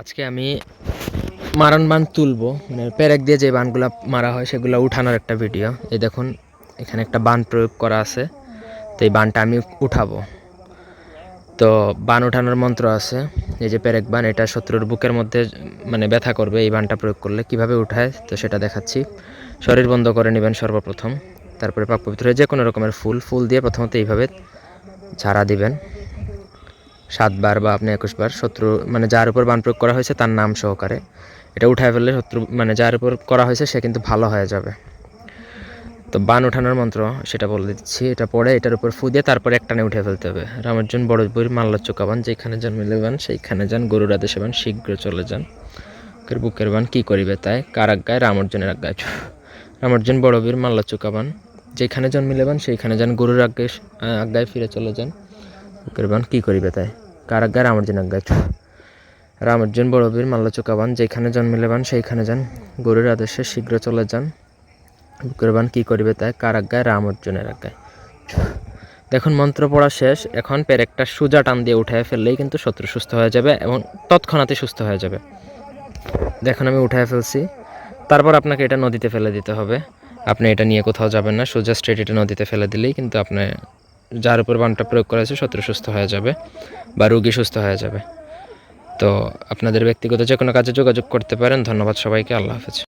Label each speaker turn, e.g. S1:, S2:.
S1: আজকে আমি মারণ বান তুলবো মানে পেরেক দিয়ে যে বানগুলো মারা হয় সেগুলো উঠানোর একটা ভিডিও এই দেখুন, এখানে একটা বান প্রয়োগ করা আছে, তো এই বানটা আমি উঠাবো। তো বান উঠানোর মন্ত্র আছে, এই যে পেরেক বান, এটা শত্রুর বুকের মধ্যে মানে ব্যথা করবে এই বানটা প্রয়োগ করলে। কীভাবে উঠায়, তো সেটা দেখাচ্ছি। শরীর বন্ধ করে নেবেন সর্বপ্রথম, তারপরে পাক পবিত্র যে কোনো রকমের ফুল ফুল দিয়ে প্রথমত এইভাবে ঝাড়া দিবেন। সাতবার বা আপনি একুশবার শত্রু মানে যার উপর বান প্রয়োগ করা হয়েছে তার নাম সহকারে এটা উঠায় ফেললে শত্রু মানে যার উপর করা হয়েছে সে কিন্তু ভালো হয়ে যাবে। তো বান ওঠানোর মন্ত্র সেটা বলে দিচ্ছি, এটা পড়ে, এটার উপর ফু দিয়ে তারপরে একটানে উঠে ফেলতে হবে। রামার্জুন বড় বই মাল্লা চোকাবান যেখানে জন্মিলে বান, সেইখানে যান, গরুর আদেশে বান, শীঘ্র চলে যান। বুকের বুকের বান কী করিবে তাই? কার আজ্ঞায়? রামার্জুনের আজ্ঞায়। রামার্জুন বড় বীর মাল্লা চোকাবান যেখানে জন্মিলে বান, সেইখানে যান, গরুর আজ্ঞায় আজ্ঞায় ফিরে চলে যান। বুকের বান কী করিবে তাই? কার আজ্ঞায় রামার্জুন আজ্ঞায় রামার্জুন বড় বীর মাল্লা চোকাবান যেখানে জন্মিলে বান, সেইখানে যান। গরুর আদেশে শীঘ্র চলে যান। বুকের বান কী করিবে তাই কার আজ্ঞায় রাম অর্জুনের আজ্ঞায় দেখুন, মন্ত্র পড়া শেষ। এখন পেরেকটা সোজা টান দিয়ে উঠায় ফেললেই কিন্তু শত্রু সুস্থ হয়ে যাবে এবং তৎক্ষণাৎই সুস্থ হয়ে যাবে। দেখুন, আমি উঠায় ফেলছি। তারপর আপনাকে এটা নদীতে ফেলে দিতে হবে। আপনি এটা নিয়ে কোথাও যাবেন না। সোজা স্ট্রেট এটা নদীতে ফেলে দিলেই কিন্তু আপনি যার উপর বানটা প্রয়োগ করা হয়েছে, শত্রু সুস্থ হয়ে যাবে বা রোগী সুস্থ হয়ে যাবে। তো আপনাদের ব্যক্তিগত যে কোনো কাজে যোগাযোগ করতে পারেন। ধন্যবাদ সবাইকে। আল্লাহ হাফেজ।